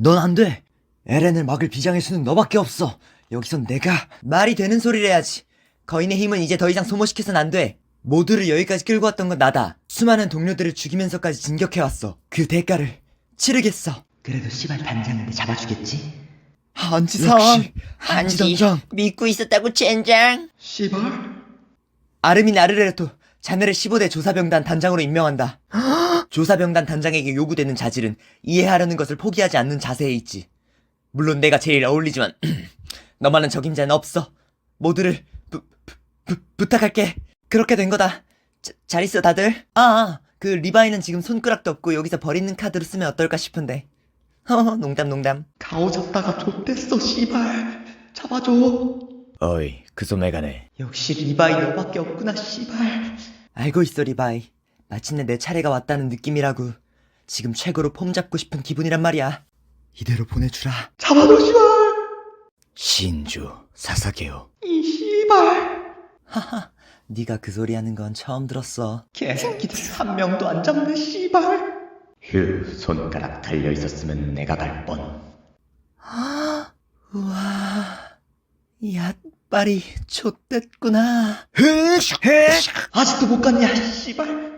넌 안 돼. 에렌을 막을 비장의 수는 너밖에 없어. 여기선 내가 말이 되는 소리를 해야지. 거인의 힘은 이제 더 이상 소모시켜선 안 돼. 모두를 여기까지 끌고 왔던 건 나다. 수많은 동료들을 죽이면서까지 진격해왔어. 그 대가를 치르겠어. 그래도 씨발 단장인데 잡아주겠지? 한지상. 역시 한지 단장. 믿고 있었다고 젠장. 씨발? 아르민 아르레토 자네를 15대 조사병단 단장으로 임명한다. 조사병단 단장에게 요구되는 자질은 이해하려는 것을 포기하지 않는 자세에 있지. 물론 내가 제일 어울리지만 너만한 적임자는 없어. 모두를 부, 부, 부, 부탁할게. 그렇게 된 거다. 자, 잘 있어 다들. 아, 그 리바이는 지금 손가락도 없고 여기서 버리는 카드로 쓰면 어떨까 싶은데. 허, 농담 농담. 가오 잡다가 좆됐어 씨발 잡아줘 어이, 그 소매가네. 역시 리바이 너밖에 없구나 씨발 알고 있어 리바이. 마침내 내 차례가 왔다는 느낌이라고. 지금 최고로 폼 잡고 싶은 기분이란 말이야. 이대로 보내주라. 잡아줘 씨발 신주 사사게요. 이 씨발 하하, 네가 그 소리 하는 건 처음 들었어. 개새끼들 한 명도 안 잡네 씨발 휴 손가락 달려 있었으면 내가 갈뻔 우와, 야빨이 좆됐구나. 아직도 못 갔냐 씨발